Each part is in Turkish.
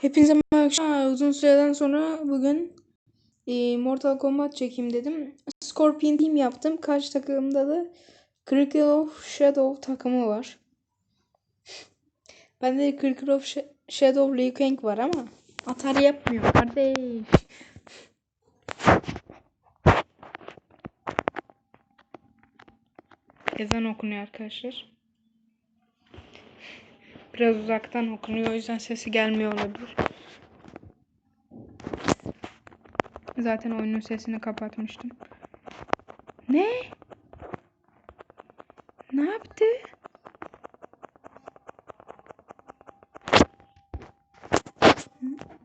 Hepinize merhaba. Uzun süreden sonra bugün e, Mortal Kombat çekeyim dedim. Scorpion Team yaptım. Karşı takımda da Critical of Shadow takımı var. Bende de Critical of Sh- Shadow Liu Kang var ama atar yapmıyor kardeş. Ezan okunuyor arkadaşlar. Biraz uzaktan okunuyor o yüzden sesi gelmiyor olabilir. Zaten oyunun sesini kapatmıştım. Ne? Ne yaptı?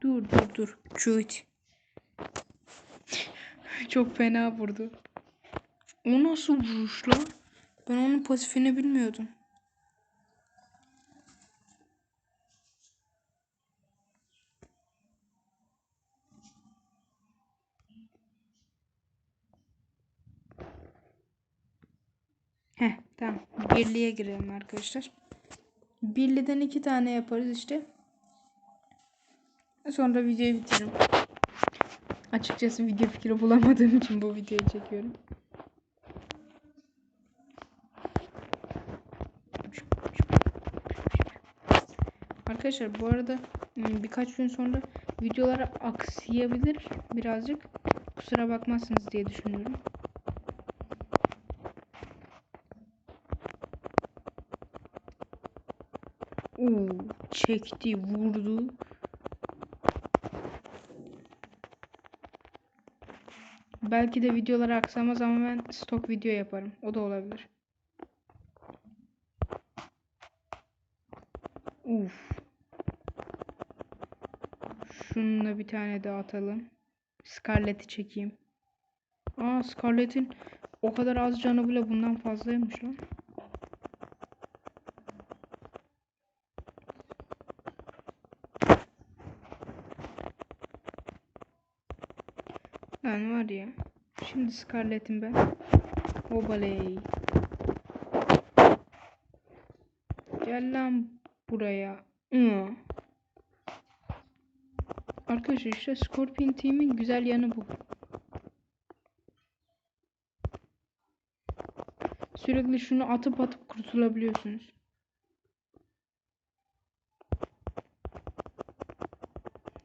Dur dur dur. Çüt. Çok fena vurdu. O nasıl vuruş lan? Ben onun pasifini bilmiyordum. Heh tamam. Birliğe girelim arkadaşlar. Birliden iki tane yaparız işte. Sonra videoyu bitiririm. Açıkçası video fikri bulamadığım için bu videoyu çekiyorum. Arkadaşlar bu arada ım, birkaç gün sonra videolar aksayabilir birazcık. Kusura bakmazsınız diye düşünüyorum. Oo, çekti, vurdu. Belki de videolar aksamaz ama ben stok video yaparım. O da olabilir. Uf. Şununla bir tane daha atalım. Scarlett'i çekeyim. Aa Scarlett'in o kadar az canı bile bundan fazlaymış lan. Lan var ya. Şimdi Scarlett'im ben. Obaley. Gel lan buraya. Hı. Arkadaşlar işte Scorpion Team'in güzel yanı bu. Sürekli şunu atıp atıp kurtulabiliyorsunuz.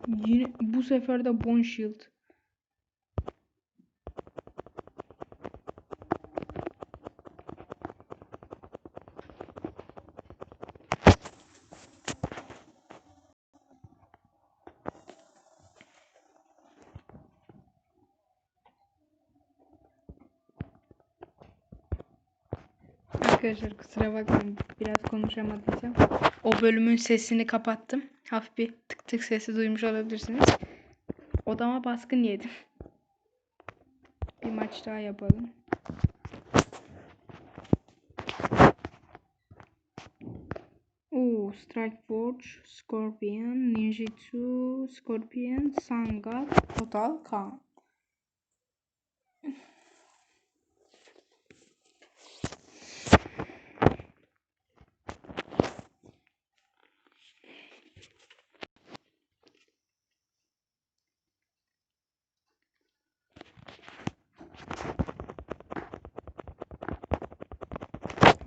Yine bu sefer de Bone Shield. Arkadaşlar kusura bakmayın biraz konuşamadıysam. O bölümün sesini kapattım. Hafif bir tık tık sesi duymuş olabilirsiniz. Odama baskın yedim. Bir maç daha yapalım. Oo, Strike Forge, Scorpion, Ninjutsu, Scorpion, Sangat, Total Khan.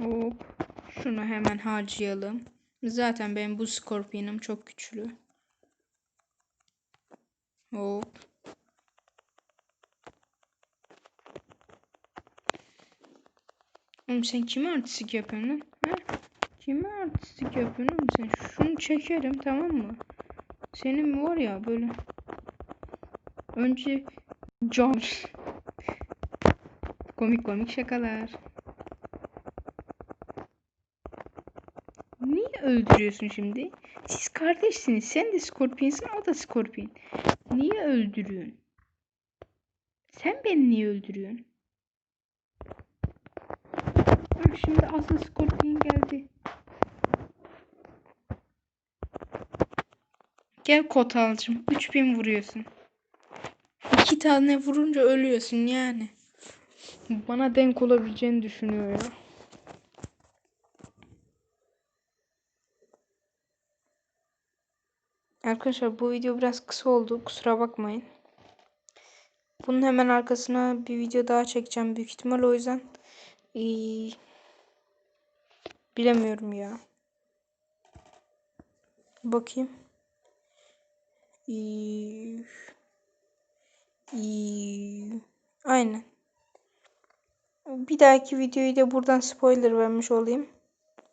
Hop. Şunu hemen harcayalım. Zaten benim bu Scorpion'um çok güçlü. Hop. Oğlum sen kime artistik yapıyorsun lan? Ha? Kime artistik yapıyorsun oğlum sen? Şunu çekerim tamam mı? Senin var ya böyle. Önce cam. komik komik şakalar. Niye öldürüyorsun şimdi? Siz kardeşsiniz. Sen de Scorpion'sun, o da Scorpion. Niye öldürüyorsun? Sen beni niye öldürüyorsun? Bak şimdi asıl Scorpion geldi. Gel Kotalcım. 3000 vuruyorsun. İki tane vurunca ölüyorsun yani. Bana denk olabileceğini düşünüyor ya. Arkadaşlar bu video biraz kısa oldu. Kusura bakmayın. Bunun hemen arkasına bir video daha çekeceğim büyük ihtimal. O yüzden ee, bilemiyorum ya. Bakayım. Ee, ee, aynen. Bir dahaki videoyu da buradan spoiler vermiş olayım.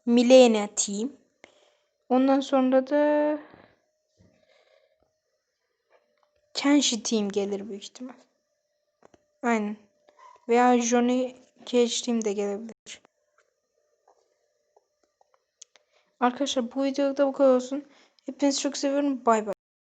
Millennia Team. Ondan sonra da Kenshi Team gelir büyük ihtimal. Aynen. Veya Johnny Cage Team de gelebilir. Arkadaşlar bu videoda bu kadar olsun. Hepinizi çok seviyorum. Bay bay.